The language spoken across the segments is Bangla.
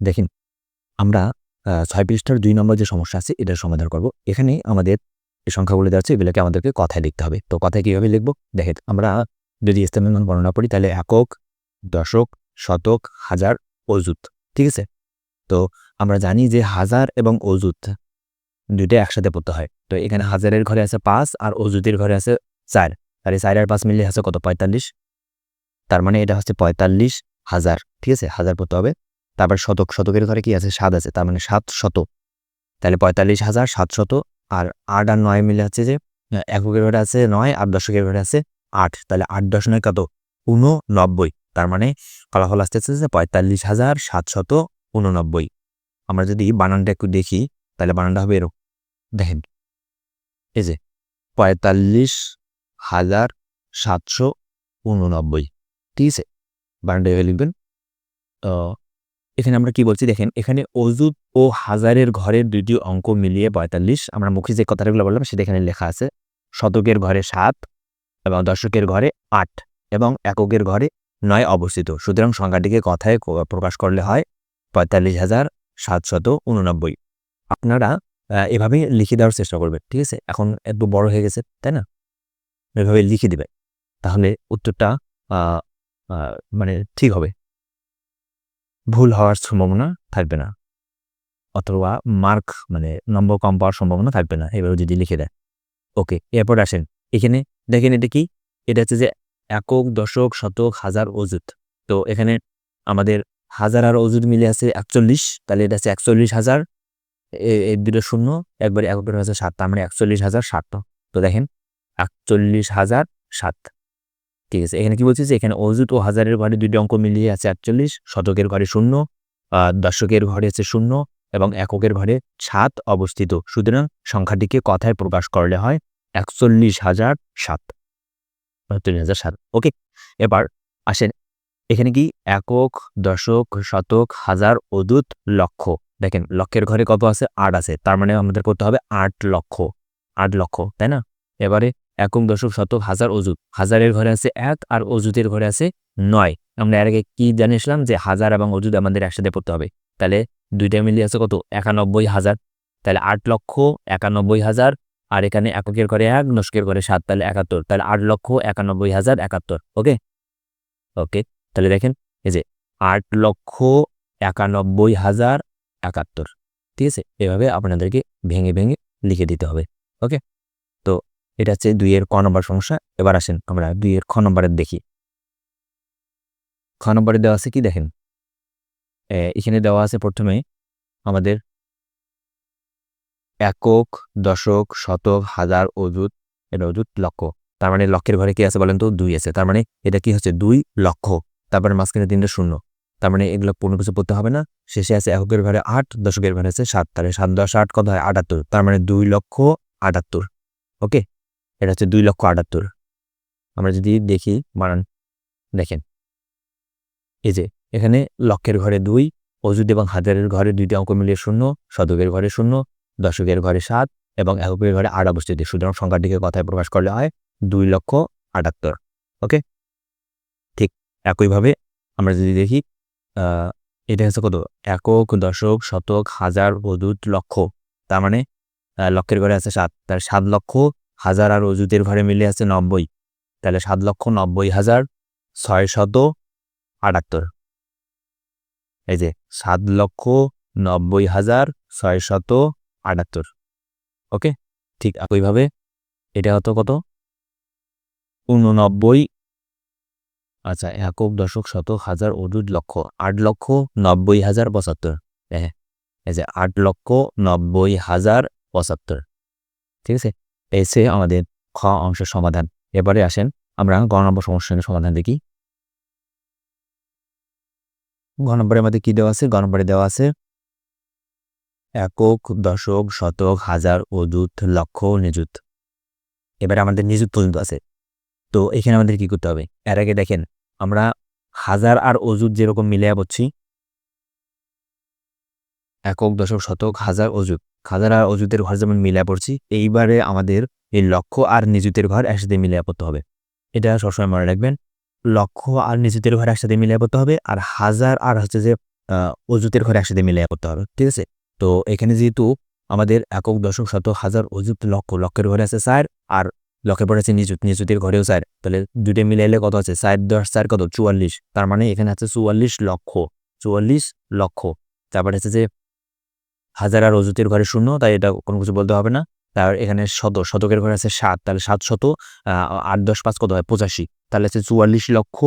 দেখেন, আমরা ছয় পৃষ্ঠার দুই নম্বর যে সমস্যা আছে, এটার সমাধান করব। এখানে আমাদের এই সংখ্যাগুলো দেওয়া আছে, এগুলোকে আমাদেরকে কথায় লিখতে হবে। তো কথায় কীভাবে লিখব? দেখেন, আমরা যদি ইস্তেমের মান করি, তাহলে একক, দশক, শতক, হাজার অজুত ঠিক আছে? তো আমরা জানি যে হাজার এবং অজুত দুইটা একসাথে পড়তে হয়। তো এখানে হাজারের ঘরে আছে পাঁচ আর অজুতের ঘরে আছে চার। আর এই চার আর পাঁচ মিলিয়ে আছে কত? পঁয়তাল্লিশ। তার মানে এটা হচ্ছে পঁয়তাল্লিশ হাজার, ঠিক আছে? হাজার পড়তে হবে। তারপর শতক, শতকের ঘরে কি আছে? সাত আছে, তার মানে সাত শত। তাহলে পঁয়তাল্লিশ হাজার সাত শত, আর আট আর নয় মিলে হচ্ছে যে এককের ঘরে আছে নয় আর দশকের ঘরে আছে আট। তাহলে আট দশ নয় কত? উননব্বই তার মানে ফলাফল আসতেছে যে পঁয়তাল্লিশ হাজার সাতশত উননব্বই আমরা যদি বানানটা একটু দেখি, তাহলে বানানটা হবে এরকম দেখেন, এই যে পঁয়তাল্লিশ হাজার সাতশো উননব্বই ঠিক আছে? বানানটা লিখবেন। এখানে আমরা কি বলছি? দেখেন, এখানে অজুত ও হাজারের ঘরের দুইটি অঙ্ক মিলিয়ে পঁয়তাল্লিশ, আমরা মুখে যে কথাগুলো বললাম সেটা এখানে লেখা আছে। শতকের ঘরে সাত এবং দশকের ঘরে আট এবং এককের ঘরে নয় অবস্থিত। সুতরাং সংখ্যাটিকে কথায় প্রকাশ করলে হয় পঁয়তাল্লিশ হাজার সাতশত উননব্বই। আপনারা এভাবে লিখে দেওয়ার চেষ্টা করবেন, ঠিক আছে? এখন এত বড় হয়ে গেছে, তাই না? এভাবে লিখে দিবে তাহলে উত্তরটা মানে ঠিক হবে। ভুল হওয়ার সম্ভাবনা থাকবে না। অথবা মার্ক মানে নম্বর কম পাওয়ার সম্ভাবনা থাকবে না, এভাবে যদি লিখে দেয়। ওকে এরপর আসেন। এখানে দেখেন এটা কি? এটা হচ্ছে যে একক, দশক, শতক, হাজার অজুত তো এখানে আমাদের হাজার আর অজুত মিলে আছে একচল্লিশ, তাহলে এটা আছে একচল্লিশ হাজার। এই দুটো শূন্য, একবার এককের হচ্ছে সাত, তার মানে একচল্লিশ হাজার সাত তো দেখেন, একচল্লিশ হাজার সাত। ঠিক আছে, এখানে কি বলছি যে, এখানে অজুত ও হাজারের ঘরে দুইটি অঙ্ক মিলিয়ে আছে একচল্লিশ শতকের ঘরে শূন্য দশকের ঘরে আছে শূন্য এবং এককের ঘরে সাত অবস্থিত। সুতরাং সংখ্যাটিকে কথায় প্রকাশ করলে হয় একচল্লিশ হাজার সাত। হাজার সাত, ওকে। এবার আসেন, এখানে কি একক, দশক, শতক, হাজার অদূত লক্ষ। দেখেন লক্ষের ঘরে কত আছে? আট আছে, তার মানে আমাদের করতে হবে আট লক্ষ আট লক্ষ, তাই না? এবারে একক দশক শতক হাজার অজুত হাজারের ঘরে আছে এক আর অজুতের ঘরে আছে নয়। আমরা এর আগে কি জানিয়েছিলাম যে হাজার এবং অজুত আমাদের একসাথে পড়তে হবে? তাহলে দুইটা মিলিয়ে আছে কত? একানব্বই হাজার। তাহলে আট লক্ষ একানব্বই হাজার আর এখানে এককের ঘরে এক দশকের ঘরে সাত, তাহলে একাত্তর। তাহলে আট লক্ষ একানব্বই হাজার একাত্তর। ওকে? ওকে। তাহলে দেখেন, এই যে আট লক্ষ একানব্বই হাজার একাত্তর। ঠিক আছে? এভাবে আপনাদেরকে ভেঙে ভেঙে লিখে দিতে হবে। ওকে? এটা হচ্ছে দুইয়ের ক নম্বর সমস্যা। এবার আসেন আমরা দুইয়ের খ নম্বরের দেখি। খ নম্বরে দেওয়া আছে কি দেখেন? এখানে দেওয়া আছে প্রথমে আমাদের একক, দশক, শতক, হাজার অজুত এটা অজুত লক্ষ। তার মানে লক্ষের ঘরে কি আছে বলেন তো? দুই আছে। তার মানে এটা কি হচ্ছে? দুই লক্ষ। তারপরে মাঝখানে তিনটা শূন্য। তার মানে এগুলো কোনো কিছু পড়তে হবে না। শেষে আছে এককের ঘরে আট, দশকের ঘরে আছে সাত। তাহলে সাত, দশ, আট, কত হয়? আটাত্তর। তার মানে দুই লক্ষ আটাত্তর। ওকে? এটা হচ্ছে দুই লক্ষ আটাত্তর। আমরা যদি দেখি, বানান, দেখেন। এই যে, এখানে লক্ষের ঘরে দুই অজুদ এবং হাজারের ঘরে দুইটি অঙ্ক মিলিয়ে শূন্য, শতকের ঘরে শূন্য, দশকের ঘরে সাত এবং এককের ঘরে আট অবস্থিত। সুতরাং সংখ্যাটিকে কথায় প্রকাশ করলে হয় দুই লক্ষ আটাত্তর। ওকে? ঠিক একইভাবে আমরা যদি দেখি এটা হচ্ছে কত? একক, দশক, শতক, হাজার অজুত লক্ষ। তার মানে লক্ষের ঘরে আছে সাত। তার সাত লক্ষ হাজার আর অজুতের ঘরে মিলে আছে নব্বই। তাহলে সাত লক্ষ নব্বই হাজার ছয় শত আটাত্তর। এই যে, সাত লক্ষ নব্বই হাজার ছয় শত আটাত্তর। ওকে? ঠিক একইভাবে এটা হতো কত? উননব্বই। আচ্ছা একক দশক শত হাজার অজুত লক্ষ, আট লক্ষ নব্বই হাজার পঁচাত্তর। হ্যাঁ এই যে, আট লক্ষ নব্বই হাজার পঁচাত্তর। ঠিক আছে? এসে আমাদের খ অংশের সমাধান। এবারে আসেন, আমরা গ নম্বর সমস্যার সমাধান দেখি। গ নম্বরের মধ্যে কি দেওয়া আছে? গ নম্বরে দেওয়া আছে, একক, দশক, শতক, হাজার, অযুত, লক্ষ, নিযুত। এবারে আমাদের নিযুত পর্যন্ত আছে। তো এখানে আমাদের কি করতে হবে? এর আগে দেখেন, আমরা হাজার আর অযুত যেরকম মিলিয়ে বলছি একক, দশক, শতক, হাজার, অযুত। হাজার আর অযুতের ঘর যেমন মিলিয়ে পড়ছি, এইবারে আমাদের এই লক্ষ আর নিযুতের ঘর একসাথে মিলিয়ে পড়তে হবে। এটা সবসময় মনে রাখবেন। লক্ষ আর নিযুতের ঘর একসাথে মিলিয়ে পড়তে হবে আর হাজার আর হচ্ছে যে অজুতের ঘরে একসাথে মিলে পড়তে হবে, ঠিক আছে? তো এখানে যেহেতু আমাদের একক, দশক শত হাজার অজুত লক্ষ লক্ষের ঘরে আছে চার আর লক্ষের পরে আছে নিচুত নিচুতের ঘরেও চার। তাহলে দুটো মিলাইলে কত আছে? চার, দশ, চার কত? চুয়াল্লিশ। তার মানে এখানে আছে চুয়াল্লিশ লক্ষ চুয়াল্লিশ লক্ষ। তারপরে আছে যে হাজার আর অজুতের ঘরে শূন্য, তাই এটা কোনো কিছু বলতে হবে না। তার এখানে শত, শতকের ঘরে আছে সাত, তাহলে সাত শত আট দশ পাঁচ কত হয়? পঁচাশি। তাহলে হচ্ছে চুয়াল্লিশ লক্ষ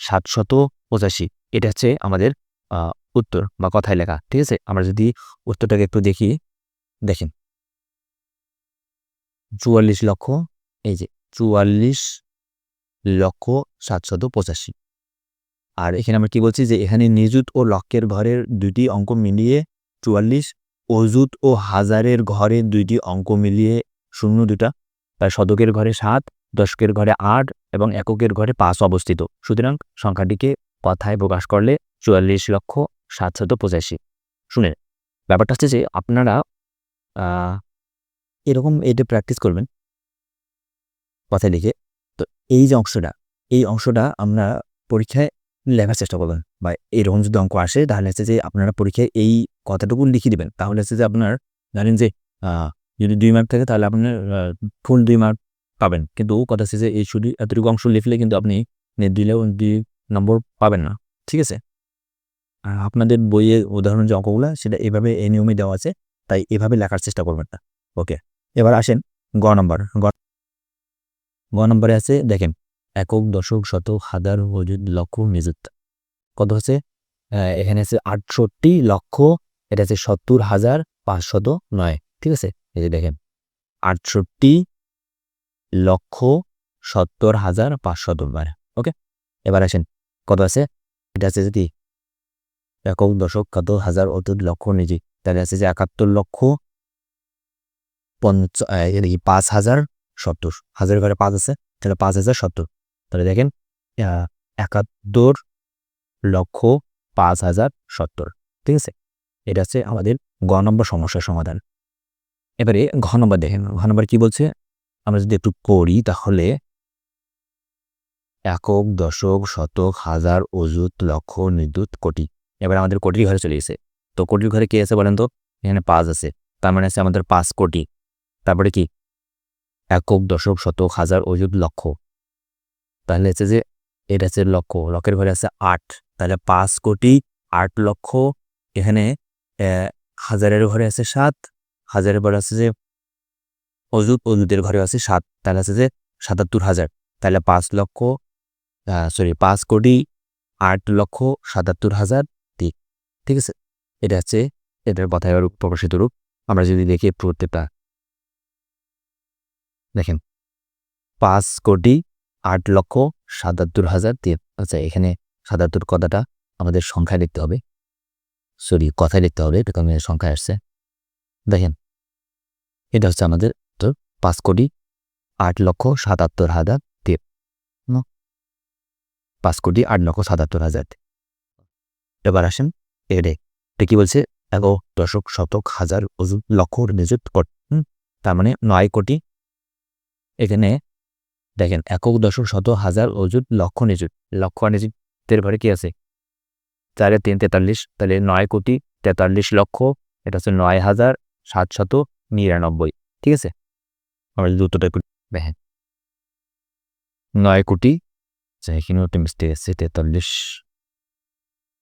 সাতশত পঁচাশি। এটা হচ্ছে আমাদের উত্তর বা কথায় লেখা, ঠিক আছে? আমরা যদি উত্তরটাকে একটু দেখি, দেখেন। চুয়াল্লিশ লক্ষ, এই যে, চুয়াল্লিশ লক্ষ সাতশত পঁচাশি। আর এখানে আমরা কি বলছি? যে এখানে নিযুত ও লক্ষের ঘরের দুইটি অঙ্ক মিলিয়ে চুয়াল্লিশ অজুত ও হাজারের ঘরের দুইটি অঙ্ক মিলিয়ে, শূন্য দুটা তার শতকের ঘরে সাত, দশকের ঘরে আট এবং এককের ঘরে পাঁচ অবস্থিত। সুতরাং সংখ্যাটিকে কথায় প্রকাশ করলে চুয়াল্লিশ লক্ষ সাতশত পঁচাশি। শুনে ব্যাপারটা হচ্ছে যে আপনারা এরকম এটা প্র্যাকটিস করবেন। কথায় লিখে, তো এই যে অংশটা, এই অংশটা আমরা পরীক্ষায় লেখার চেষ্টা করবেন বা এরকম যদি অঙ্ক আসে, তাহলে হচ্ছে যে আপনারা পরীক্ষায় এই কথাটুকু লিখে দিবেন। তাহলে হচ্ছে যে আপনার জানেন যে যদি দুই মার্ক থাকে তাহলে আপনার ফুল দুই মার্ক পাবেন। কিন্তু কথা হচ্ছে যে এই শুধু এতটুকু অংশ লিখলে কিন্তু আপনি দিলেও দুই নম্বর পাবেন না। ঠিক আছে? আর আপনাদের বইয়ে উদাহরণ যে অঙ্কগুলো, সেটা এভাবে এই নিয়মে দেওয়া আছে, তাই এভাবে লেখার চেষ্টা করবেন না। ওকে, এবার আসেন গ নম্বর। গ নম্বরে আছে, দেখেন একক দশক শতক হাজার হজুদ লক্ষ নিযুত। কত হচ্ছে? এখানে আছে আটষট্টি লক্ষ, এটা আছে সত্তর হাজার পাঁচশত নয়, ঠিক আছে? এই যে দেখেন, আটষট্টি লক্ষ সত্তর হাজার পাঁচশত ওকে? এবার আসেন, কত আছে? এটা আছে যদি একক দশক কত হাজার অতুত লক্ষ নিজে তাহলে আছে যে একাত্তর লক্ষ পঞ্চ পাঁচ হাজার সত্তর, হাজার ঘরে পাঁচ আছে, তাহলে পাঁচ হাজার সত্তর। তাহলে দেখেন একাত্তর লক্ষ পাঁচ হাজার সত্তর, ঠিক আছে? এটা হচ্ছে আমাদের গ নম্বর সমস্যার সমাধান। এবারে ঘ নম্বর দেখেন, ঘ নম্বর কি বলছে? আমরা যদি একটু করি তাহলে একক, দশক, শতক, হাজার, অযুত, লক্ষ, নিযুত, কোটি। এবার আমাদের কোটির ঘরে চলে গেছে। তো কোটির ঘরে কে আছে বলেন তো? এখানে পাঁচ আছে। তার মানে আছে আমাদের পাঁচ কোটি। তারপরে কি? একক, দশক, শতক, হাজার, অযুত, লক্ষ। তাহলে হচ্ছে যে, এটা হচ্ছে লক্ষ লক্ষের ঘরে আছে আট। তাহলে পাঁচ কোটি আট লক্ষ, এখানে হাজারের ঘরে আছে সাত। হাজারের ঘরে আছে যে, অযুত অযুতের ঘরে আছে সাত। তাহলে আছে যে, সাতাত্তর হাজার। তাহলে পাঁচ লক্ষ সরি পাঁচ কোটি আট লক্ষ সাতাত্তর হাজার ঠিক ঠিক আছে? এটা হচ্ছে, এটার কথায় প্রকাশিত রূপ। আমরা যদি দেখি প্রত্যেকটা। দেখেন, পাঁচ কোটি আট লক্ষ সাতাত্তর হাজার আচ্ছা এখানে সাতাত্তর কথাটা আমাদের সংখ্যায় লিখতে হবে সরি কথায় লিখতে হবে, এটা কারণে সংখ্যায় আসছে দেখেন, এটা হচ্ছে আমাদের তো পাঁচ কোটি আট লক্ষ সাতাত্তর হাজার ন? পাঁচ কোটি আট লক্ষ সাতাত্তর হাজার এবার আসেন এডে এটা কি বলছে এগো, দশক, শতক, হাজার লক্ষ, নিযুত হুম? তার মানে নয় কোটি এখানে দেখেন, একক দশক শত হাজার অযুত লক্ষ নিযুত। লক্ষ নিযুতের ঘরে কি আছে? চারে তিন তেতাল্লিশ, তাহলে নয় কোটি তেতাল্লিশ লক্ষ, এটা হচ্ছে নয় হাজার সাতশত নিরানব্বই। ঠিক আছে? আমরা একটু দেখেন। নয় কোটি আচ্ছা এখানেও একটা মিস্টেক আছে, তেতাল্লিশ।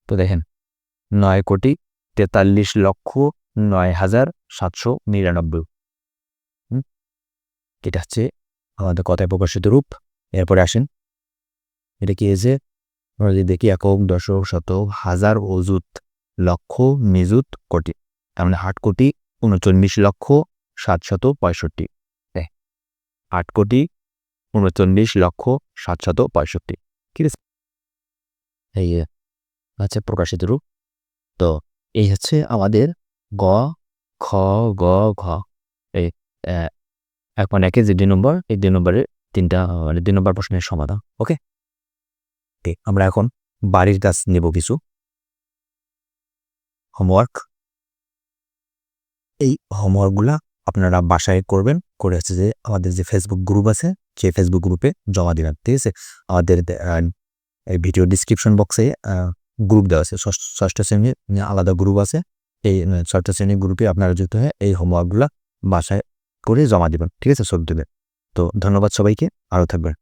তো দেখেন, নয় কোটি তেতাল্লিশ লক্ষ নয় হাজার সাতশো নিরানব্বই? এটা হচ্ছে আমাদের কথায় প্রকাশিত রূপ। এরপরে আসেন। এটা কি হয়েছে আমরা যদি দেখি একক, দশক, শতক, হাজার অজুত লক্ষ, নিযুত, কোটি। তার মানে আট কোটি, উনচল্লিশ লক্ষ সাতশত পঁয়ষট্টি। আট কোটি, উনচল্লিশ লক্ষ সাতশত পঁয়ষট্টি। ঠিক আছে এই যে হচ্ছে প্রকাশিত রূপ। তো এই হচ্ছে আমাদের গ, খ, গ, ঘ। এই আহ, এক যে দুই নম্বর এই দুই নম্বরের তিনটা মানে দুই নম্বর প্রশ্নের সমাধান ওকে? আমরা এখন বাড়ির কাজ নেব কিছু। হোমওয়ার্ক। এই হোমওয়ার্কগুলা আপনারা বাসায় করবেন করে হচ্ছে যে আমাদের যে ফেসবুক গ্রুপ আছে সেই ফেসবুক গ্রুপে জমা দিবেন ঠিক আছে? আমাদের ভিডিও ডিসক্রিপশন বক্সে গ্রুপ দেওয়া আছে। ষষ্ঠ ষষ্ঠ শ্রেণির আলাদা গ্রুপ আছে। এই ষষ্ঠ শ্রেণির গ্রুপে আপনারা যুক্ত হয়ে এই হোমওয়ার্কগুলো বাসায় করে জমা দেবেন। ঠিক আছে সব দেবেন। তো ধন্যবাদ সবাইকে। আরও থাকবেন।